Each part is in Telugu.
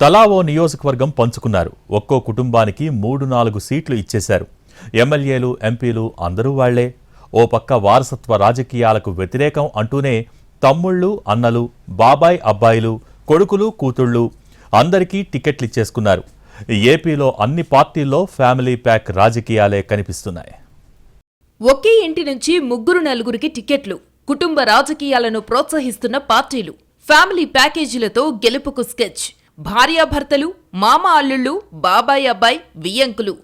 తలా ఓ నియోజకవర్గం పంచుకున్నారు. ఒక్కో కుటుంబానికి మూడు నాలుగు సీట్లు ఇచ్చేశారు. ఎమ్మెల్యేలు ఎంపీలు అందరూ వాళ్ళే. ఓ పక్క వారసత్వ రాజకీయాలకు వ్యతిరేకం అంటూనే తమ్ముళ్ళు అన్నలు బాబాయ్ అబ్బాయిలు కొడుకులు కూతుళ్ళు అందరికీ టికెట్లు ఇచ్చేసుకున్నారు ఏపీలో అన్ని పార్టీల్లో ఫ్యామిలీ ప్యాక్ రాజకీయాలే కనిపిస్తున్నాయి. ఒకే ఇంటి నుంచి ముగ్గురు నలుగురికి టికెట్లు కుటుంబ రాజకీయాలను ప్రోత్సహిస్తున్న పార్టీలు. ఫ్యామిలీ ప్యాకేజీలతో గెలుపుకు స్కెచ్. భార్యాభర్తలు మామ అల్లుళ్ళు బాబాయ్ అబ్బాయి వియ్యంకులు.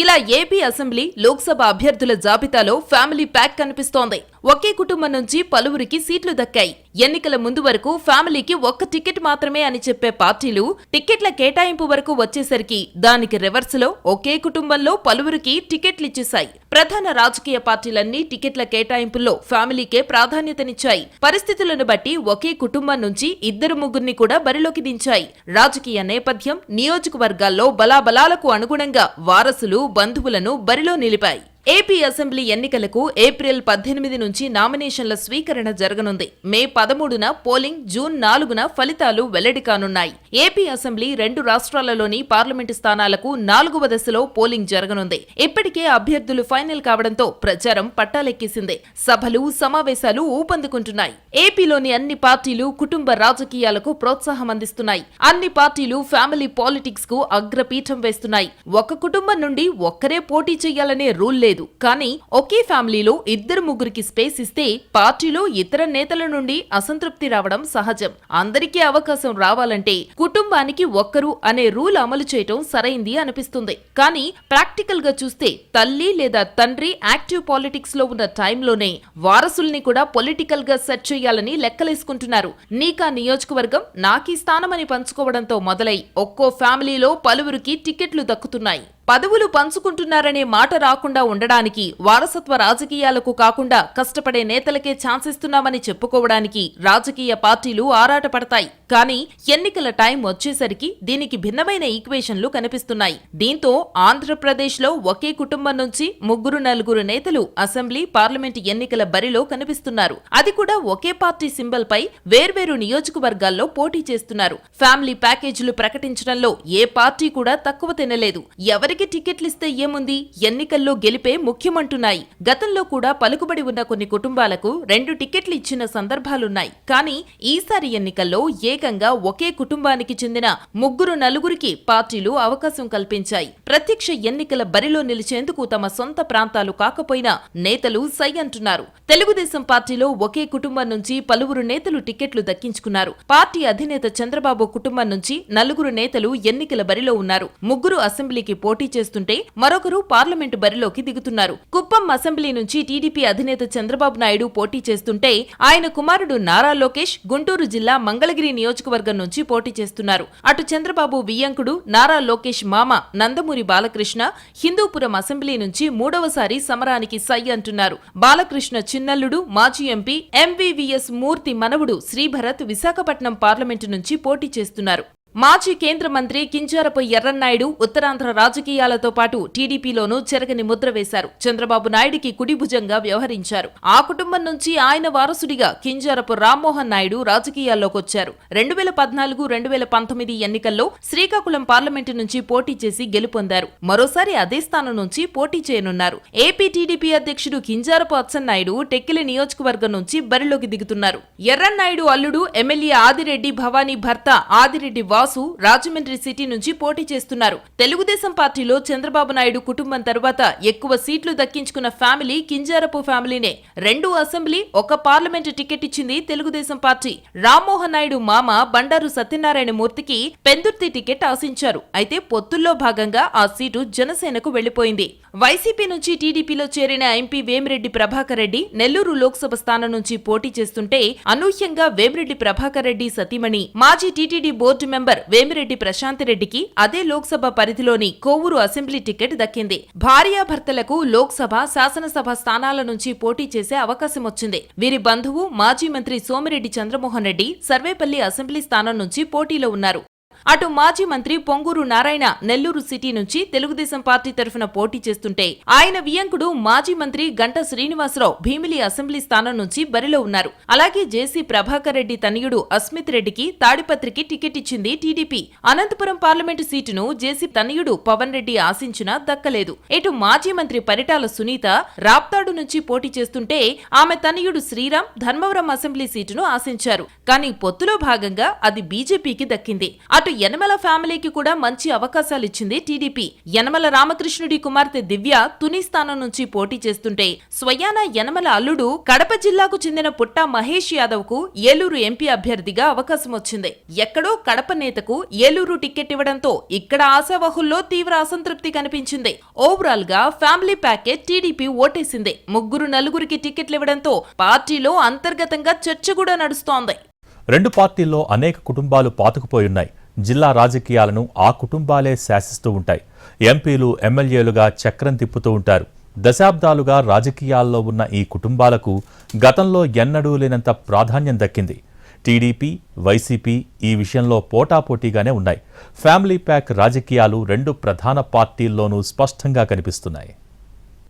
ఇలా ఏపీ అసెంబ్లీ లోక్సభ అభ్యర్థుల జాబితాలో ఫ్యామిలీ ప్యాక్ కనిపిస్తోంది. ఒకే కుటుంబం నుంచి పలువురికి సీట్లు దక్కాయి. ఎన్నికల ముందు వరకు ఫ్యామిలీకి ఒక్క టికెట్ మాత్రమే అని చెప్పే పార్టీలు టికెట్ల కేటాయింపు వరకు వచ్చేసరికి దానికి రివర్స్లో ఒకే కుటుంబంలో పలువురికి టికెట్లు ఇచ్చేశాయి ప్రధాన రాజకీయ పార్టీలన్నీ టికెట్ల కేటాయింపుల్లో ఫ్యామిలీకే ప్రాధాన్యతనిచ్చాయి. పరిస్థితులను బట్టి ఒకే కుటుంబం నుంచి ఇద్దరు ముగ్గురిని కూడా బరిలోకి దించాయి. రాజకీయ నేపథ్యం నియోజకవర్గాల్లో బలాబలాలకు అనుగుణంగా వారసులు బంధువులను బరిలో నిలిపాయి. ఏపీ అసెంబ్లీ ఎన్నికలకు ఏప్రిల్ పద్దెనిమిది నుంచి నామినేషన్ల స్వీకరణ జరగనుంది. మే పదమూడున పోలింగ్ జూన్ నాలుగున ఫలితాలు వెల్లడి కానున్నాయి. ఏపీ అసెంబ్లీ రెండు రాష్ట్రాలలోని పార్లమెంటు స్థానాలకు నాలుగవ దశలో పోలింగ్ జరగనుంది. ఇప్పటికే అభ్యర్థులు ఫైనల్ కావడంతో ప్రచారం పట్టాలెక్కేసింది. సభలు సమావేశాలు ఊపందుకుంటున్నాయి. ఏపీలోని అన్ని పార్టీలు కుటుంబ రాజకీయాలకు ప్రోత్సాహం అందిస్తున్నాయి. అన్ని పార్టీలు ఫ్యామిలీ పాలిటిక్స్కు అగ్రపీఠం వేస్తున్నాయి. ఒక కుటుంబం నుండి ఒక్కరే పోటీ చేయాలనే రూల్ లేదు. కానీ ఒకే ఫ్యామిలీలో ఇద్దరు ముగ్గురికి స్పేస్ ఇస్తే పార్టీలో ఇతర నేతల నుండి అసంతృప్తి రావడం సహజం. అందరికీ అవకాశం రావాలంటే కుటుంబానికి ఒక్కరు అనే రూల్ అమలు చేయటం సరైంది అనిపిస్తుంది. కానీ ప్రాక్టికల్గా చూస్తే తల్లి లేదా తండ్రి యాక్టివ్ పాలిటిక్స్లో ఉన్న టైంలోనే వారసుల్ని కూడా పొలిటికల్గా సెట్ చేయాలని లెక్కలేసుకుంటున్నారు. నీకా నియోజకవర్గం నాకీ స్థానమని పంచుకోవడంతో మొదలై ఒక్కో ఫ్యామిలీలో పలువురికి టికెట్లు దక్కుతున్నాయి. పదవులు పంచుకుంటున్నారనే మాట రాకుండా ఉండడానికి వారసత్వ రాజకీయాలకు కాకుండా కష్టపడే నేతలకే ఛాన్స్ ఇస్తున్నామని చెప్పుకోవడానికి రాజకీయ పార్టీలు ఆరాటపడతాయి. కానీ ఎన్నికల టైం వచ్చేసరికి దీనికి భిన్నమైన ఈక్వేషన్లు కనిపిస్తున్నాయి. దీంతో ఆంధ్రప్రదేశ్లో ఒకే కుటుంబం నుంచి ముగ్గురు నలుగురు నేతలు అసెంబ్లీ పార్లమెంట్ ఎన్నికల బరిలో కనిపిస్తున్నారు. అది కూడా ఒకే పార్టీ సింబల్ పై వేర్వేరు నియోజకవర్గాల్లో పోటీ చేస్తున్నారు. ఫ్యామిలీ ప్యాకేజీలు ప్రకటించడంలో ఏ పార్టీ కూడా తక్కువ తినలేదు. ఎవరి ఎవరికి టికెట్లిస్తే ఏముంది? ఎన్నికల్లో గెలిపే ముఖ్యమంటున్నాయి. గతంలో కూడా పలుకుబడి ఉన్న కొన్ని కుటుంబాలకు రెండు టికెట్లు ఇచ్చిన సందర్భాలున్నాయి. కానీ ఈసారి ఎన్నికల్లో ఏకంగా ఒకే కుటుంబానికి చెందిన ముగ్గురు నలుగురికి పార్టీలు అవకాశం కల్పించాయి. ప్రత్యక్ష ఎన్నికల బరిలో నిలిచేందుకు తమ సొంత ప్రాంతాలు కాకపోయినా నేతలు సై అంటున్నారు. తెలుగుదేశం పార్టీలో ఒకే కుటుంబం నుంచి పలువురు నేతలు టికెట్లు దక్కించుకున్నారు. పార్టీ అధినేత చంద్రబాబు కుటుంబం నుంచి నలుగురు నేతలు ఎన్నికల బరిలో ఉన్నారు. ముగ్గురు అసెంబ్లీకి పోటీ చేస్తుంటే మరొకరు పార్లమెంటు బరిలోకి దిగుతున్నారు. కుప్పం అసెంబ్లీ నుంచి టీడీపీ అధినేత చంద్రబాబు నాయుడు పోటీ చేస్తుంటే ఆయన కుమారుడు నారా లోకేష్ గుంటూరు జిల్లా మంగళగిరి నియోజకవర్గం నుంచి పోటీ చేస్తున్నారు. అటు చంద్రబాబు వియ్యంకుడు నారా లోకేష్ మామ నందమూరి బాలకృష్ణ హిందూపురం అసెంబ్లీ నుంచి మూడవసారి సమరానికి సై అంటున్నారు. బాలకృష్ణ చిన్నల్లుడు మాజీ ఎంపీ ఎంవీవీఎస్ మూర్తి మనవుడు శ్రీభరత్ విశాఖపట్నం పార్లమెంటు నుంచి పోటీ చేస్తున్నారు. మాజీ కేంద్ర మంత్రి కింజారపు ఎర్రన్నాయుడు ఉత్తరాంధ్ర రాజకీయాలతో పాటు టీడీపీలోనూ చెరగని ముద్ర వేశారు. చంద్రబాబు నాయుడికి కుడిభుజంగా వ్యవహరించారు. ఆ కుటుంబం నుంచి ఆయన వారసుడిగా కింజారపు రామ్మోహన్ నాయుడు రాజకీయాల్లోకొచ్చారు రెండు వేల పద్నాలుగు రెండు వేల పంతొమ్మిది ఎన్నికల్లో శ్రీకాకుళం పార్లమెంటు నుంచి పోటీ చేసి గెలుపొందారు. మరోసారి అదే స్థానం నుంచి పోటీ చేయనున్నారు. ఏపీ టీడీపీ అధ్యక్షుడు కింజారపు అచ్చెన్నాయుడు టెక్కిలి నియోజకవర్గం నుంచి బరిలోకి దిగుతున్నారు. ఎర్రన్నాయుడు అల్లుడు ఎమ్మెల్యే ఆదిరెడ్డి భవానీ భర్త ఆదిరెడ్డి వాసు రాజమండ్రి సిటీ నుంచి పోటీ చేస్తున్నారు. తెలుగుదేశం పార్టీలో చంద్రబాబు నాయుడు కుటుంబం తర్వాత ఎక్కువ సీట్లు దక్కించుకున్న ఫ్యామిలీ కింజారపు ఫ్యామిలీనే. రెండు అసెంబ్లీ ఒక పార్లమెంటు టికెట్ ఇచ్చింది తెలుగుదేశం పార్టీ. రామ్మోహన్ నాయుడు మామ బండారు సత్యనారాయణ మూర్తికి పెందుర్తి టికెట్ ఆశించారు. అయితే పొత్తుల్లో భాగంగా ఆ సీటు జనసేనకు వెళ్ళిపోయింది వైసీపీ నుంచి టీడీపీలో చేరిన ఎంపీ వేమిరెడ్డి ప్రభాకర్ రెడ్డి నెల్లూరు లోక్సభ స్థానం నుంచి పోటీ చేస్తుంటే అనూహ్యంగా వేమిరెడ్డి ప్రభాకర్ రెడ్డి సతీమణి మాజీ టీటీడీ బోర్డు మెంబర్ వేమిరెడ్డి ప్రశాంతిరెడ్డికి అదే లోక్సభ పరిధిలోని కోవూరు అసెంబ్లీ టికెట్ దక్కింది. భార్యాభర్తలకు లోక్సభ శాసనసభ స్థానాల నుంచి పోటీ చేసే అవకాశం వచ్చింది. వీరి బంధువు మాజీ మంత్రి సోమిరెడ్డి చంద్రమోహన్ రెడ్డి సర్వేపల్లి అసెంబ్లీ స్థానం నుంచి పోటీలో ఉన్నారు. అటు మాజీ మంత్రి పొంగూరు నారాయణ నెల్లూరు సిటీ నుంచి తెలుగుదేశం పార్టీ తరఫున పోటీ చేస్తుంటే ఆయన వియంకుడు మాజీ మంత్రి గంట శ్రీనివాసరావు భీమిలి అసెంబ్లీ స్థానం నుంచి బరిలో ఉన్నారు. అలాగే జేసీ ప్రభాకర్ రెడ్డి తనయుడు అస్మిత్ రెడ్డికి తాడిపత్రికి టికెట్ ఇచ్చింది టీడీపీ. అనంతపురం పార్లమెంటు సీటును జేసీ తనయుడు పవన్ రెడ్డి ఆశించినా దక్కలేదు. ఇటు మాజీ మంత్రి పరిటాల సునీత రాప్తాడు నుంచి పోటీ చేస్తుంటే ఆమె తనయుడు శ్రీరామ్ ధర్మవరం అసెంబ్లీ సీటును ఆశించారు. కానీ పొత్తులో భాగంగా అది బీజేపీకి దక్కింది. అటు యనమల ఫ్యామిలీకి కూడా మంచి అవకాశాలిచ్చింది టీడీపీ. యనమల రామకృష్ణుడి కుమార్తె దివ్య తుని స్థానం నుంచి పోటీ చేస్తుంటే స్వయాన యనమల అల్లుడు కడప జిల్లాకు చెందిన పుట్ట మహేష్ యాదవ్కు ఏలూరు ఎంపీ అభ్యర్థిగా అవకాశం వచ్చింది. ఎక్కడో కడప నేతకు ఏలూరు టికెట్ ఇవ్వడంతో ఇక్కడ ఆశావహుల్లో తీవ్ర అసంతృప్తి కనిపించింది. ఓవరాల్గా ఫ్యామిలీ ప్యాకేజ్ టీడీపీ ఓటేసింది. ముగ్గురు నలుగురికి టికెట్లు ఇవ్వడంతో పార్టీలో అంతర్గతంగా చర్చ కూడా నడుస్తోంది. రెండు పార్టీల్లో అనేక కుటుంబాలు పాతుకుపోయున్నాయి జిల్లా రాజకీయాలను ఆ కుటుంబాలే శాసిస్తూ ఉంటాయి. ఎంపీలు ఎమ్మెల్యేలుగా చక్రం తిప్పుతూ ఉంటారు. దశాబ్దాలుగా రాజకీయాల్లో ఉన్న ఈ కుటుంబాలకు గతంలో ఎన్నడూ లేనంత ప్రాధాన్యం దక్కింది. టీడీపీ వైసీపీ ఈ విషయంలో పోటాపోటీగానే ఉన్నాయి. ఫ్యామిలీ ప్యాక్ రాజకీయాలు రెండు ప్రధాన పార్టీల్లోనూ స్పష్టంగా కనిపిస్తున్నాయి.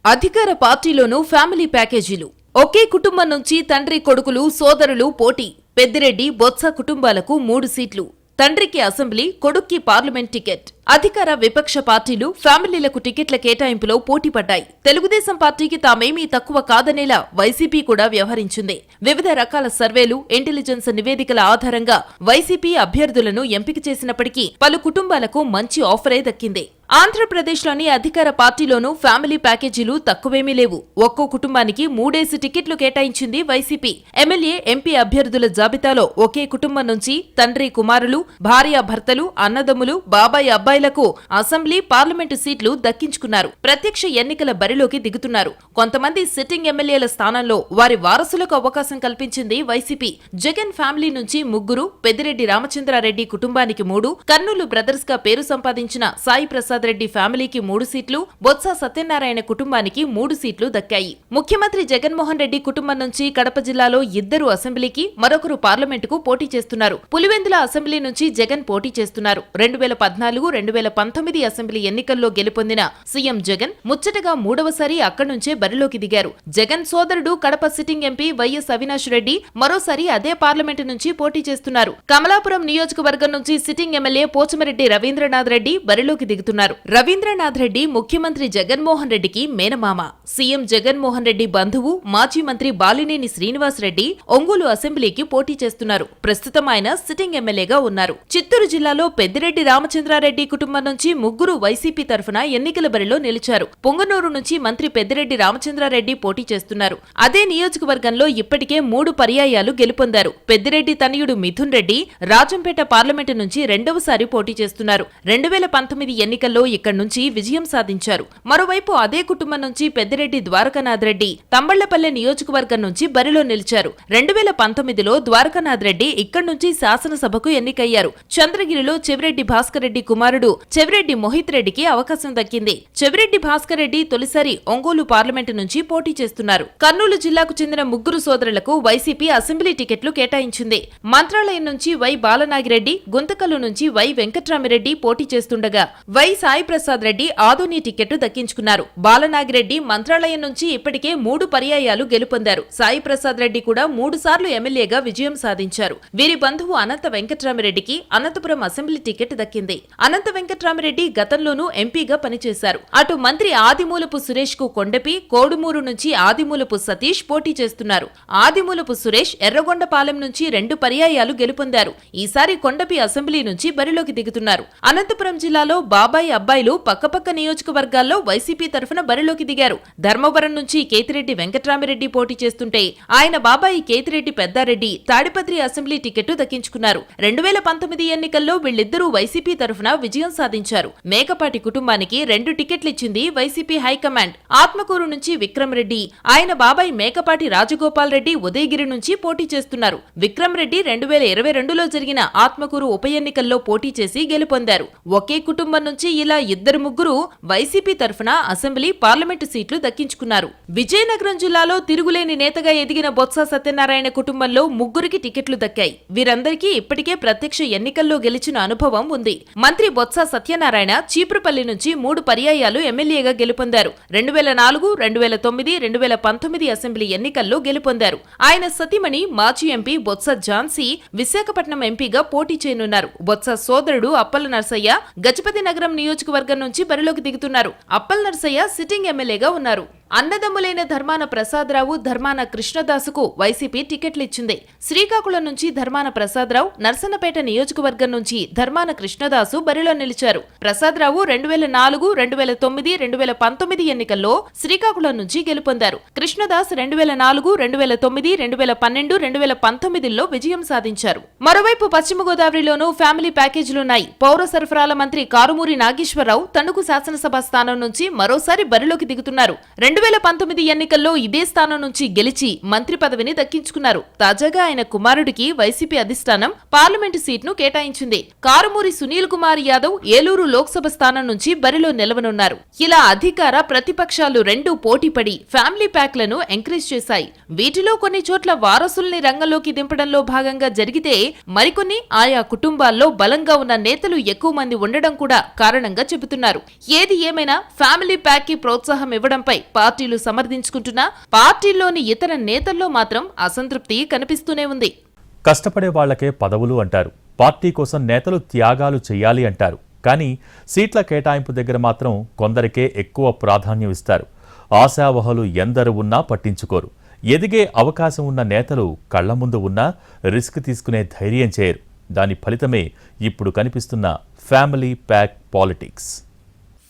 అధికార పార్టీలోనూ ఫ్యామిలీ ప్యాకేజీలు. ఒకే కుటుంబం నుంచి తండ్రి కొడుకులు సోదరులు పోటీ. పెద్దిరెడ్డి బొత్స కుటుంబాలకు మూడు సీట్లు. తండ్రికి అసెంబ్లీ కొడుక్కి పార్లమెంట్ టికెట్. అధికార విపక్ష పార్టీలు ఫ్యామిలీలకు టికెట్ల కేటాయింపులో పోటీ పడ్డాయి తెలుగుదేశం పార్టీకి తామేమీ తక్కువ కాదనేలా వైసీపీ కూడా వ్యవహరించింది. వివిధ రకాల సర్వేలు ఇంటెలిజెన్స్ నివేదికల ఆధారంగా వైసీపీ అభ్యర్థులను ఎంపిక చేసినప్పటికీ పలు కుటుంబాలకు మంచి ఆఫరే దక్కింది. ఆంధ్రప్రదేశ్లోని అధికార పార్టీలోనూ ఫ్యామిలీ ప్యాకేజీలు తక్కువేమీ లేవు. ఒక్కో కుటుంబానికి మూడేసి టికెట్లు కేటాయించింది వైసీపీ. ఎమ్మెల్యే ఎంపీ అభ్యర్థుల జాబితాలో ఒకే కుటుంబం నుంచి తండ్రి కుమారులు భార్య భర్తలు అన్నదమ్ములు బాబాయ్ అబ్బాయి స్థాయిలకు అసెంబ్లీ పార్లమెంటు సీట్లు దక్కించుకున్నారు. ప్రత్యక్ష ఎన్నికల బరిలోకి దిగుతున్నారు. కొంతమంది సిట్టింగ్ ఎమ్మెల్యేల స్థానంలో వారి వారసులకు అవకాశం కల్పించింది వైసీపీ. జగన్ ఫ్యామిలీ నుంచి ముగ్గురు పెద్దిరెడ్డి రామచంద్రారెడ్డి కుటుంబానికి మూడు కర్నూలు బ్రదర్స్గా పేరు సంపాదించిన సాయి ప్రసాద్ రెడ్డి ఫ్యామిలీకి మూడు సీట్లు బొత్స సత్యనారాయణ కుటుంబానికి మూడు సీట్లు దక్కాయి. ముఖ్యమంత్రి జగన్మోహన్ రెడ్డి కుటుంబం నుంచి కడప జిల్లాలో ఇద్దరు అసెంబ్లీకి మరొకరు పార్లమెంటుకు పోటీ చేస్తున్నారు. పులివెందుల అసెంబ్లీ నుంచి జగన్ పోటీ చేస్తున్నారు. రెండు వేల పద్నాలుగు రెండు వేల పంతొమ్మిది అసెంబ్లీ ఎన్నికల్లో గెలుపొందిన సీఎం జగన్ ముచ్చటగా మూడవసారి అక్కడి నుంచే బరిలోకి దిగారు. జగన్ సోదరుడు Kadapa sitting MP YS Avinash Reddy మరోసారి అదే పార్లమెంటు నుంచి పోటీ చేస్తున్నారు. కమలాపురం నియోజకవర్గం నుంచి సిట్టింగ్ ఎమ్మెల్యే పోచమరెడ్డి రవీంద్రనాథ్ రెడ్డి బరిలోకి దిగుతున్నారు. రవీంద్రనాథ్ రెడ్డి ముఖ్యమంత్రి జగన్మోహన్ రెడ్డికి మేనమామ. సీఎం జగన్మోహన్ రెడ్డి బంధువు మాజీ మంత్రి బాలినేని శ్రీనివాస్ రెడ్డి ఒంగోలు అసెంబ్లీకి పోటీ చేస్తున్నారు. ప్రస్తుతం ఆయన సిట్టింగ్ ఎమ్మెల్యేగా ఉన్నారు. చిత్తూరు జిల్లాలో పెద్దిరెడ్డి రామచంద్రారెడ్డి కుటుంబం నుంచి ముగ్గురు వైసీపీ తరఫున ఎన్నికల బరిలో నిలిచారు. పొంగనూరు నుంచి మంత్రి పెద్దిరెడ్డి రామచంద్రారెడ్డి పోటీ చేస్తున్నారు. అదే నియోజకవర్గంలో ఇప్పటికే మూడు పర్యాయాలు గెలుపొందారు. పెద్దిరెడ్డి తనయుడు మిథున్ రెడ్డి రాజంపేట పార్లమెంటు నుంచి రెండవసారి పోటీ చేస్తున్నారు. రెండు వేల పంతొమ్మిది ఎన్నికల్లో ఇక్కడి నుంచి విజయం సాధించారు. మరోవైపు అదే కుటుంబం నుంచి పెద్దిరెడ్డి ద్వారకానాథ్ రెడ్డి తంబళ్ళపల్లె నియోజకవర్గం నుంచి బరిలో నిలిచారు. రెండు వేల పంతొమ్మిదిలో ద్వారకానాథ్ రెడ్డి ఇక్కడి నుంచి శాసనసభకు ఎన్నికయ్యారు. చంద్రగిరిలో చెవిరెడ్డి భాస్కర్ రెడ్డి కుమారుడు చెవిరెడ్డి మోహిత్ రెడ్డికి అవకాశం దక్కింది. చెవిరెడ్డి భాస్కర్ రెడ్డి తొలిసారి ఒంగోలు పార్లమెంటు నుంచి పోటీ చేస్తున్నారు. కర్నూలు జిల్లాకు చెందిన ముగ్గురు సోదరులకు వైసీపీ అసెంబ్లీ టికెట్లు కేటాయించింది. మంత్రాలయం నుంచి వై బాలనాగిరెడ్డి గుంతకల్లు నుంచి వై వెంకట్రామిరెడ్డి పోటీ చేస్తుండగా వై సాయి ప్రసాద్ రెడ్డి ఆదోని టికెట్ దక్కించుకున్నారు. బాలనాగిరెడ్డి మంత్రాలయం నుంచి ఇప్పటికే మూడు పర్యాయాలు గెలుపొందారు. సాయి ప్రసాద్ రెడ్డి కూడా మూడు సార్లు ఎమ్మెల్యేగా విజయం సాధించారు. వీరి బంధువు అనంత వెంకట్రామిరెడ్డికి అనంతపురం అసెంబ్లీ టికెట్ దక్కింది. అనంత వెంకట్రామిరెడ్డి గతంలోనూ ఎంపీగా పనిచేశారు. అటు మంత్రి ఆదిమూలపు సురేష్కు కొండపి కోడుమూరు నుంచి ఆదిమూలపు సతీష్ పోటీ చేస్తున్నారు. ఆదిమూలపు సురేష్ ఎర్రగొండపాలెం నుంచి రెండు పర్యాయాలు గెలుపొందారు. ఈసారి కొండపి అసెంబ్లీ నుంచి బరిలోకి దిగుతున్నారు. అనంతపురం జిల్లాలో బాబాయి అబ్బాయిలు పక్కపక్క నియోజకవర్గాల్లో వైసీపీ తరఫున బరిలోకి దిగారు. ధర్మవరం నుంచి కేతిరెడ్డి వెంకట్రామిరెడ్డి పోటీ చేస్తుంటే ఆయన బాబాయి కేతిరెడ్డి పెద్దారెడ్డి తాడిపత్రి అసెంబ్లీ టికెట్ దక్కించుకున్నారు. రెండు వేల పంతొమ్మిది ఎన్నికల్లో వీళ్ళిద్దరూ వైసీపీ తరఫున విజయం విజయం సాధించారు. మేకపాటి కుటుంబానికి రెండు టికెట్లిచ్చింది వైసీపీ హైకమాండ్. ఆత్మకూరు నుంచి విక్రమ్ రెడ్డి ఆయన బాబాయ్ మేకపాటి రాజగోపాల్ రెడ్డి ఉదయగిరి నుంచి పోటీ చేస్తున్నారు. విక్రమ్ రెడ్డి రెండు వేల ఇరవై రెండులో జరిగిన ఆత్మకూరు ఉప ఎన్నికల్లో పోటీ చేసి గెలుపొందారు. ఒకే కుటుంబం నుంచి ఇలా ఇద్దరు ముగ్గురు వైసీపీ తరఫున అసెంబ్లీ పార్లమెంటు సీట్లు దక్కించుకున్నారు. విజయనగరం జిల్లాలో తిరుగులేని నేతగా ఎదిగిన బొత్స సత్యనారాయణ కుటుంబంలో ముగ్గురికి టికెట్లు దక్కాయి. వీరందరికీ ఇప్పటికే ప్రత్యక్ష ఎన్నికల్లో గెలిచిన అనుభవం ఉంది. మంత్రి బొత్స సత్యనారాయణ చీపురుపల్లి నుంచి మూడు పర్యాయాలు ఎమ్మెల్యేగా గెలుపొందారు. రెండు వేల నాలుగు రెండు వేల తొమ్మిది రెండు వేల పంతొమ్మిది అసెంబ్లీ ఎన్నికల్లో గెలుపొందారు. ఆయన సతీమణి మాజీ ఎంపీ బొత్స ఝాన్సీ విశాఖపట్నం ఎంపీగా పోటీ చేయనున్నారు. బొత్స సోదరుడు అప్పల నర్సయ్య గజపతి నగరం నియోజకవర్గం నుంచి బరిలోకి దిగుతున్నారు. అప్పల్ నర్సయ్య సిట్టింగ్ ఎమ్మెల్యేగా ఉన్నారు. అన్నదమ్ములైన ధర్మాన ప్రసాదరావు ధర్మాన కృష్ణదాసుకు వైసీపీ టికెట్లిచ్చింది శ్రీకాకుళం నుంచి ధర్మాన ప్రసాదరావు నర్సన్నపేట నియోజకవర్గం నుంచి ధర్మాన కృష్ణదాసు బరిలో నిలిచారు. ప్రసాదరావు రెండు వేల నాలుగు రెండు వేల తొమ్మిది రెండు వేల పంతొమ్మిది ఎన్నికల్లో శ్రీకాకుళం నుంచి గెలుపొందారు. కృష్ణదాస్ రెండు వేల నాలుగు రెండు వేల తొమ్మిది రెండు వేల పన్నెండు రెండు వేల పంతొమ్మిదిలో విజయం సాధించారు. మరోవైపు పశ్చిమ గోదావరిలోనూ ఫ్యామిలీ ప్యాకేజీలున్నాయి. పౌర సరఫరాల మంత్రి కారుమూరి నాగేశ్వరరావు తణుకు శాసనసభ స్థానం నుంచి మరోసారి బరిలోకి దిగుతున్నారు. రెండు వేల పంతొమ్మిది ఎన్నికల్లో ఇదే స్థానం నుంచి గెలిచి మంత్రి పదవిని దక్కించుకున్నారు. తాజాగా ఆయన కుమారుడికి వైసీపీ అధిష్టానం పార్లమెంటు సీట్ను కేటాయించింది. కారుమూరి సునీల్ కుమార్ యాదవ్ ఏలూరు లోక్సభ స్థానం నుంచి బరిలో నిలవనున్నారు. ఇలా అధికార ప్రతిపక్షాలు రెండూ పోటీపడి ఫ్యామిలీ ప్యాక్లను ఎంకరేజ్ చేశాయి. వీటిలో కొన్ని చోట్ల వారసుల్ని రంగంలోకి దింపడంలో భాగంగా జరిగితే మరికొన్ని ఆయా కుటుంబాల్లో బలంగా ఉన్న నేతలు ఎక్కువ మంది ఉండడం కూడా కారణంగా చెబుతున్నారు. ఏది ఏమైనా ఫ్యామిలీ ప్యాక్కి ప్రోత్సాహం ఇవ్వడంపై పార్టీలు సమర్థించుకుంటున్నా పార్టీల్లోని ఇతర నేతల్లో మాత్రం అసంతృప్తి కనిపిస్తూనే ఉంది. కష్టపడే వాళ్ళకే పదవులు అంటారు. పార్టీ కోసం నేతలు త్యాగాలు చేయాలి అంటారు. కానీ సీట్ల కేటాయింపు దగ్గర మాత్రం కొందరికే ఎక్కువ ప్రాధాన్యం ఇస్తారు. ఆశావహులు ఎందరు ఉన్నా పట్టించుకోరు. ఎదిగే అవకాశం ఉన్న నేతలు కళ్ళ ముందు ఉన్నా రిస్క్ తీసుకునే ధైర్యం చేయరు. దాని ఫలితమే ఇప్పుడు కనిపిస్తున్న ఫ్యామిలీ ప్యాక్ పాలిటిక్స్.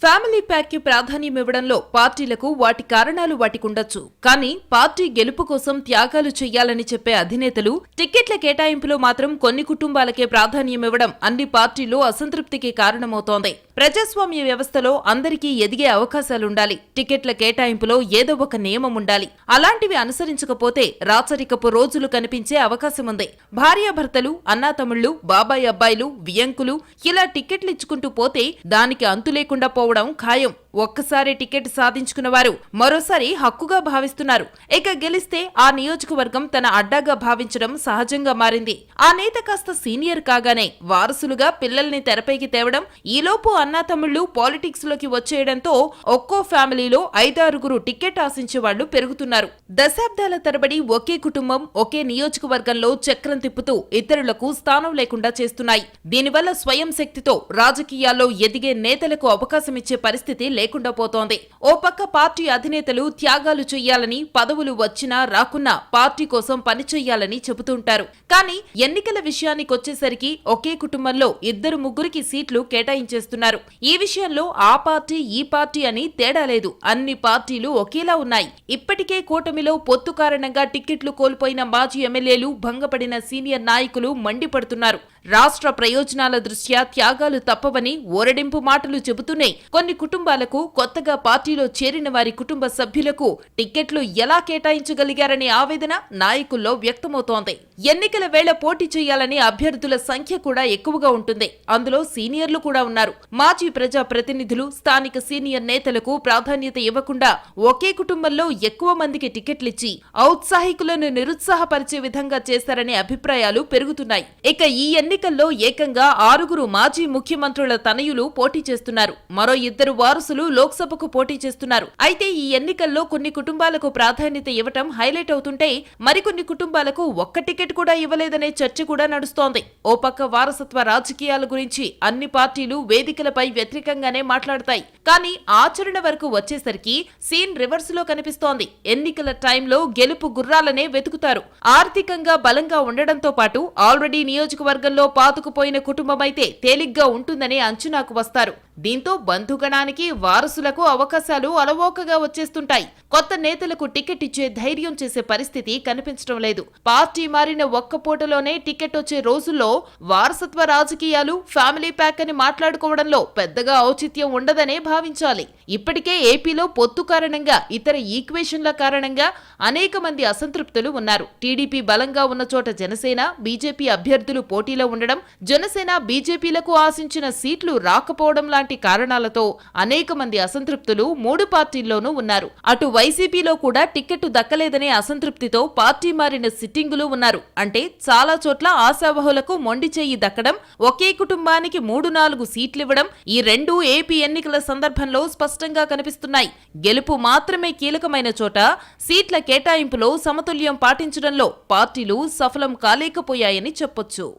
ఫ్యామిలీ ప్యాక్కి ప్రాధాన్యం ఇవ్వడంలో పార్టీలకు వాటి కారణాలు వాటికుండొచ్చు. కానీ పార్టీ గెలుపు కోసం త్యాగాలు చేయాలని చెప్పే అధినేతలు టిక్కెట్ల కేటాయింపులో మాత్రం కొన్ని కుటుంబాలకే ప్రాధాన్యం ఇవ్వడం అన్ని పార్టీల్లో అసంతృప్తికి కారణమవుతోంది. ప్రజాస్వామ్య వ్యవస్థలో అందరికీ ఎదిగే అవకాశాలుండాలి. టికెట్ల కేటాయింపులో ఏదో ఒక నియమం ఉండాలి అలాంటివి అనుసరించకపోతే రాచరికపు రోజులు కనిపించే అవకాశం ఉంది భార్యాభర్తలు అన్నాతమ్ముళ్ళు బాబాయ్ అబ్బాయిలు వియంకులు ఇలా టిక్కెట్లు ఇచ్చుకుంటూ పోతే దానికి అంతు లేకుండా పోవడం por aún. ఒక్కసారి టికెట్ సాధించుకున్న వారు మరోసారి హక్కుగా భావిస్తున్నారు. ఇక గెలిస్తే ఆ నియోజకవర్గం తన అడ్డాగా భావించడం సహజంగా మారింది. ఆ నేత కాస్త సీనియర్ కాగానే వారసులుగా పిల్లల్ని తెరపైకి తేవడం ఈలోపు అన్నాతమ్ముళ్ళు పాలిటిక్స్లోకి వచ్చేయడంతో ఒక్కో ఫ్యామిలీలో ఐదారుగురు టికెట్ ఆశించే వాళ్ళు పెరుగుతున్నారు. దశాబ్దాల తరబడి ఒకే కుటుంబం ఒకే నియోజకవర్గంలో చక్రం తిప్పుతూ ఇతరులకు స్థానం లేకుండా చేస్తున్నాయి. దీనివల్ల స్వయం శక్తితో రాజకీయాల్లో ఎదిగే నేతలకు అవకాశమిచ్చే పరిస్థితి లేకుండా పోతోంది. ఓ పక్క పార్టీ అధినేతలు త్యాగాలు చేయాలని పదవులు వచ్చినా రాకున్నా పార్టీ కోసం పనిచేయాలని చెబుతుంటారు. కానీ ఎన్నికల విషయానికొచ్చేసరికి ఒకే కుటుంబంలో ఇద్దరు ముగ్గురికి సీట్లు కేటాయించేస్తున్నారు. ఈ విషయంలో ఆ పార్టీ ఈ పార్టీ అని తేడా లేదు. అన్ని పార్టీలు ఒకేలా ఉన్నాయి. ఇప్పటికే కూటమిలో పొత్తు కారణంగా టిక్కెట్లు కోల్పోయిన మాజీ ఎమ్మెల్యేలు భంగపడిన సీనియర్ నాయకులు మండిపడుతున్నారు. రాష్ట్ర ప్రయోజనాల దృష్ట్యా త్యాగాలు తప్పవని ఓరడింపు మాటలు చెబుతూనే కొన్ని కుటుంబాలకు కొత్తగా పార్టీలో చేరిన వారి కుటుంబ సభ్యులకు టిక్కెట్లు ఎలా కేటాయించగలిగారనే ఆవేదన నాయకుల్లో వ్యక్తమవుతోంది. ఎన్నికల వేళ పోటీ చేయాలనే అభ్యర్థుల సంఖ్య కూడా ఎక్కువగా ఉంటుంది. అందులో సీనియర్లు కూడా ఉన్నారు. మాజీ ప్రజా ప్రతినిధులు స్థానిక సీనియర్ నేతలకు ప్రాధాన్యత ఇవ్వకుండా ఒకే కుటుంబంలో ఎక్కువ మందికి టికెట్లిచ్చి ఔత్సాహికులను నిరుత్సాహపరిచే విధంగా చేశారనే అభిప్రాయాలు పెరుగుతున్నాయి. ఇక ఈ ఎన్నికల్లో ఏకంగా ఆరుగురు మాజీ ముఖ్యమంత్రుల తనయులు పోటీ చేస్తున్నారు. మరో ఇద్దరు వారసులు లోక్సభకు పోటీ చేస్తున్నారు. అయితే ఈ ఎన్నికల్లో కొన్ని కుటుంబాలకు ప్రాధాన్యత ఇవ్వటం హైలైట్ అవుతుంటే మరికొన్ని కుటుంబాలకు ఒక్క టికెట్ కూడా ఇవ్వలేదనే చర్చ కూడా నడుస్తోంది. ఓ పక్క వారసత్వ రాజకీయాల గురించి అన్ని పార్టీలు వేదికలపై వ్యతిరేకంగానే మాట్లాడతాయి. కానీ ఆచరణ వరకు వచ్చేసరికి సీన్ రివర్స్లో కనిపిస్తోంది. ఎన్నికల టైంలో గెలుపు గుర్రాలనే వెతుకుతారు. ఆర్థికంగా బలంగా ఉండడంతో పాటు ఆల్రెడీ నియోజకవర్గంలో పాతుకుపోయిన కుటుంబమైతే తేలిగ్గా ఉంటుందనే అంచనాకు వస్తారు. దీంతో బంధుగణానికి వారసులకు అవకాశాలు అలవోకగా వచ్చేస్తుంటాయి. కొత్త నేతలకు టికెట్ ఇచ్చే ధైర్యం చేసే పరిస్థితి కనిపించడం లేదు. పార్టీ మారిన ఒక్క పూటలోనే టికెట్ వచ్చే రోజుల్లో వారసత్వ రాజకీయాలు ఫ్యామిలీ ప్యాక్ అని మాట్లాడుకోవడంలో పెద్దగా ఔచిత్యం ఉండదనే భావించాలి. ఇప్పటికే ఏపీలో పొత్తు కారణంగా ఇతర ఈక్వేషన్ల కారణంగా అనేక మంది అసంతృప్తులు ఉన్నారు. టీడీపీ బలంగా ఉన్న చోట జనసేన బీజేపీ అభ్యర్థులు పోటీలో ఉండడం జనసేన బీజేపీలకు ఆశించిన సీట్లు రాకపోవడం లాంటి కారణాలతో అనేక మంది అసంతృప్తులు మూడు పార్టీల్లోనూ ఉన్నారు. అటు వైసీపీలో కూడా టికెట్ దక్కలేదనే అసంతృప్తితో పార్టీ మారిన సిట్టింగులు ఉన్నారు. అంటే చాలా చోట్ల ఆశావహులకు మొండి చేయి దక్కడం ఒకే కుటుంబానికి మూడు నాలుగు సీట్లివ్వడం ఈ రెండు ఏపీ ఎన్నికల సందర్భంలో స్పష్టంగా కనిపిస్తున్నాయి. గెలుపు మాత్రమే కీలకమైన చోట సీట్ల కేటాయింపులో సమతుల్యం పాటించడంలో పార్టీలు సఫలం కాలేకపోయాయని చెప్పొచ్చు.